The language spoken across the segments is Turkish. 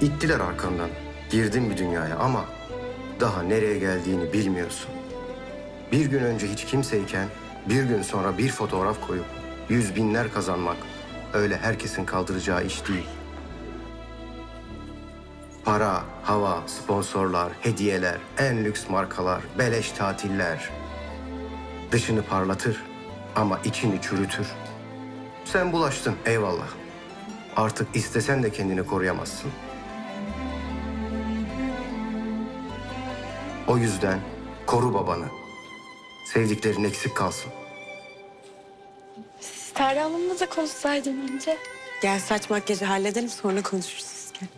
İttiler arkandan. Girdin bir dünyaya ama daha nereye geldiğini bilmiyorsun. Bir gün önce hiç kimseyken bir gün sonra bir fotoğraf koyup yüz binler kazanmak öyle herkesin kaldıracağı iş değil. Para, hava, sponsorlar, hediyeler, en lüks markalar, beleş tatiller. Dışını parlatır ama içini çürütür. Sen bulaştın eyvallah. Artık istesen de kendini koruyamazsın. O yüzden koru babanı. Sevdiklerin eksik kalsın. Sterli Hanım'la da konuşsaydım önce. Gel saç makyajı halledelim sonra konuşuruz. Gel.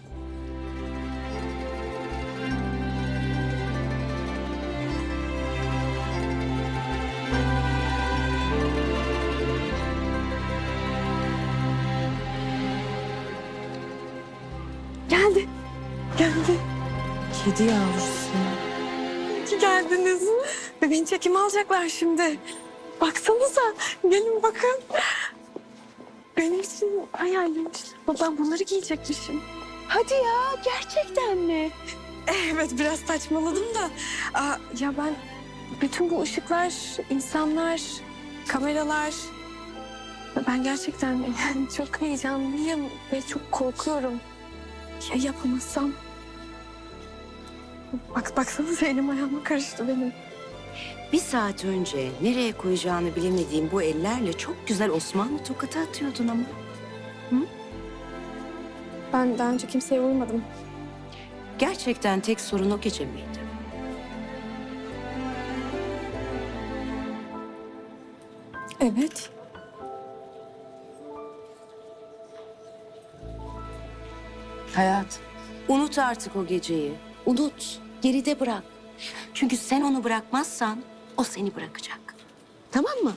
Geldi. Geldi. Kedi yavrusu. Ki geldiniz. Bebeğin çekimi alacaklar şimdi. Baksanıza. Gelin bakın. Benim için hayallemişler. Ben bunları giyecekmişim. Hadi ya gerçekten mi? Evet biraz saçmaladım da. Aa, ya ben bütün bu ışıklar, insanlar, kameralar... Ben gerçekten yani çok heyecanlıyım ve çok korkuyorum. Ya yapamazsam? Bak baksanıza elim ayağıma karıştı benim. Bir saat önce nereye koyacağını bilemediğim bu ellerle çok güzel Osmanlı tokatı atıyordun ama. Ben daha önce kimseye vurmadım. Gerçekten tek sorun o gece miydi? Evet. Hayat. Unut artık o geceyi. Unut. Geride bırak. Çünkü sen onu bırakmazsan o seni bırakacak. Tamam mı?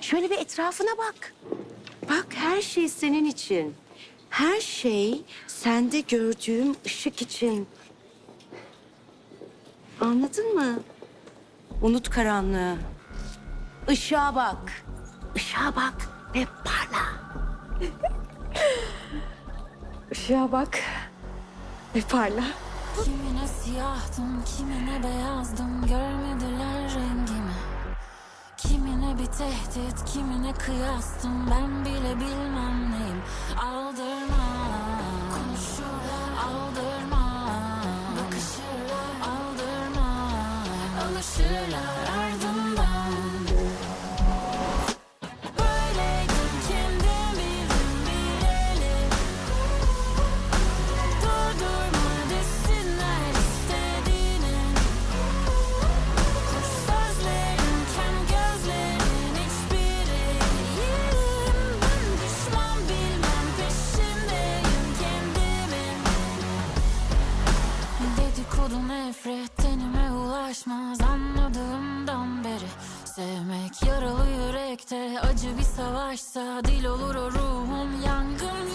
Şöyle bir etrafına bak. Bak her şey senin için. Her şey sende gördüğüm ışık için. Anladın mı? Unut karanlığı. Işığa bak. Işığa bak ve parla. Işığa bak. Ve parla. Kimine siyahtım, kimine beyazdım Görmediler rengimi. Kimine bir tehdit, kimine kıyastım Ben bile bilmem neyim. Aldırma Konuşurlar Sevmek yaralı yürekte acı bir savaşsa dil olur o ruhum yangın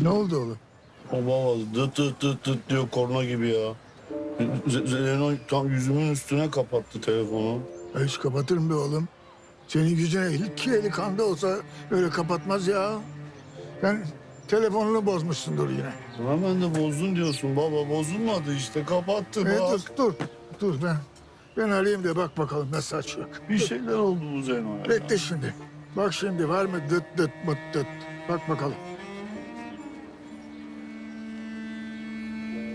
Ne oldu oğlum? Baba. Dıt dıt dıt dıt diyor korna gibi ya. Z- Zeyno tam yüzümün üstüne kapattı telefonu. Hiç kapatırım be oğlum. Senin yüzüne iki eli kanda olsa öyle kapatmaz ya. Sen telefonunu bozmuşsundur yine. Hemen de bozdun diyorsun baba. Bozulmadı işte kapattı E, bak. dur, dur, dur ben. Ben arayayım da bak bakalım nasıl açıyor. Bir şeyler oldu bu Zeyno'ya. Bekle şimdi. Bak şimdi var mı dıt dıt mıt dıt. Bak bakalım.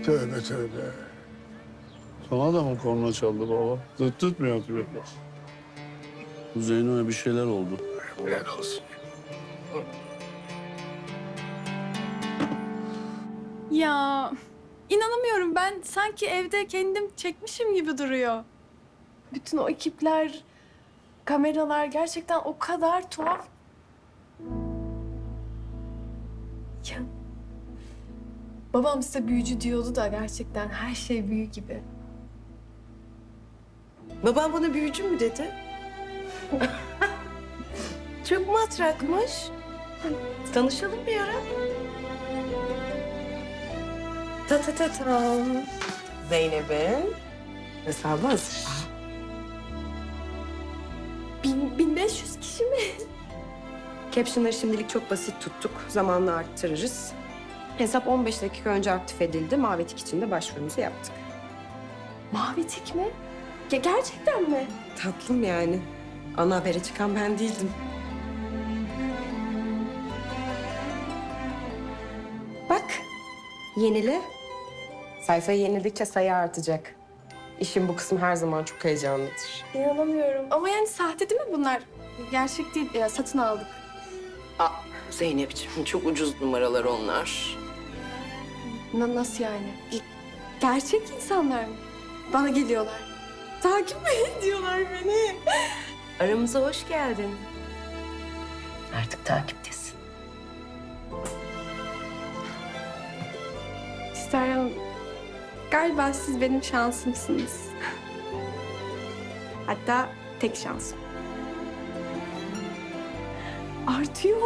Tövbe tövbe. Sana da mı korna çaldı baba? Tıt tıt mı yapıyor? Zeyno'ya bir şeyler oldu. Helal olsun. Ya inanamıyorum ben sanki evde kendim çekmişim gibi duruyor. Bütün o ekipler, kameralar gerçekten o kadar tuhaf. Ya babam size büyücü diyordu da gerçekten her şey büyü gibi. Babam bana büyücü mü dedi? Çok matrakmış. Tanışalım bir ara. Ta ta ta tam. Zeynep'in hesabı hazır. Bin, 1500 kişi mi? Caption'ları şimdilik çok basit tuttuk. Zamanla arttırırız. Hesap 15 dakika önce aktif edildi. Mavi tik için de başvurumuzu yaptık. Mavi tik mi? Ya gerçekten mi? Tatlım yani. Ana habere çıkan ben değildim. Bak, yenile. Sayfayı yenildikçe sayı artacak. İşin bu kısmı her zaman çok heyecanlıdır. İnanamıyorum. Ama yani sahte değil mi bunlar? Gerçek değil. Ya, satın aldık. Aa, Zeynep'ciğim çok ucuz numaralar onlar. Na- nasıl yani? Ge- Gerçek insanlar mı? Bana geliyorlar. Takip mi ediyorlar beni? Aramıza hoş geldin. Artık takiptesin. Steryan Hanım, galiba siz benim şansımsınız. Hatta tek şansım. Artıyor.